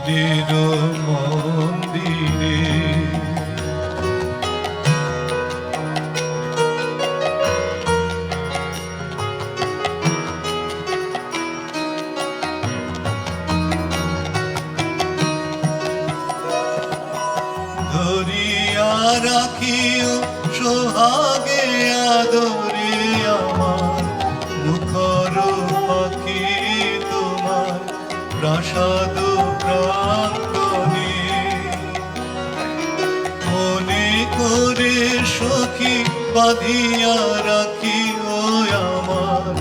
মনের মন্দিরে। ধরিয়া রাখিও সোহাগে আদরে আমার মুখর পাখি তোমার প্রাসাদ মনে করে সখী বাঁধিয়া রাখি ও আমার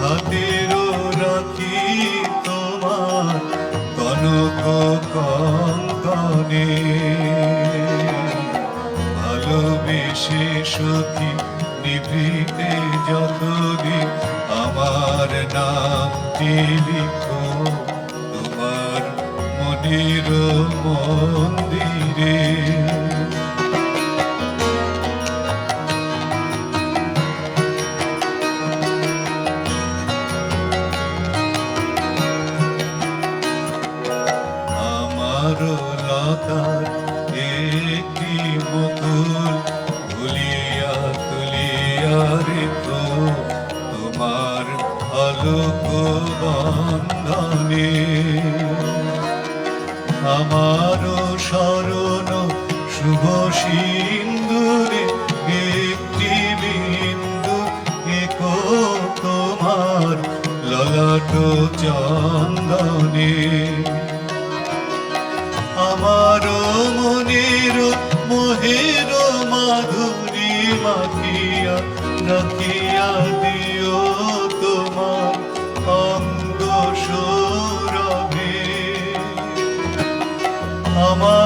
হাতেরও রাখি তোমার কনক কঙ্কনে ভালোবেসে সখী নিভৃতে যতদিন আমার নামটি লিখো? মনের মন্দিরে। আমার লতার একটি মুকুল ভুলিয়া তুলিয়া রেখো। তোমার আলোক বন্ধনে আমার স্মরণ, শুভ সিন্দুরে একটি বিন্দু একো তোমার ললাট চন্দনে। আমার মনের মোহের মাধুরী মাখিয়া, রাখিয়া দিও তোমার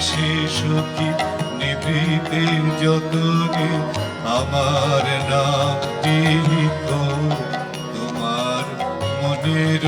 ভালোবেসে সখী নিভৃতে যতনে আমার নাম লিখো তোমার মনের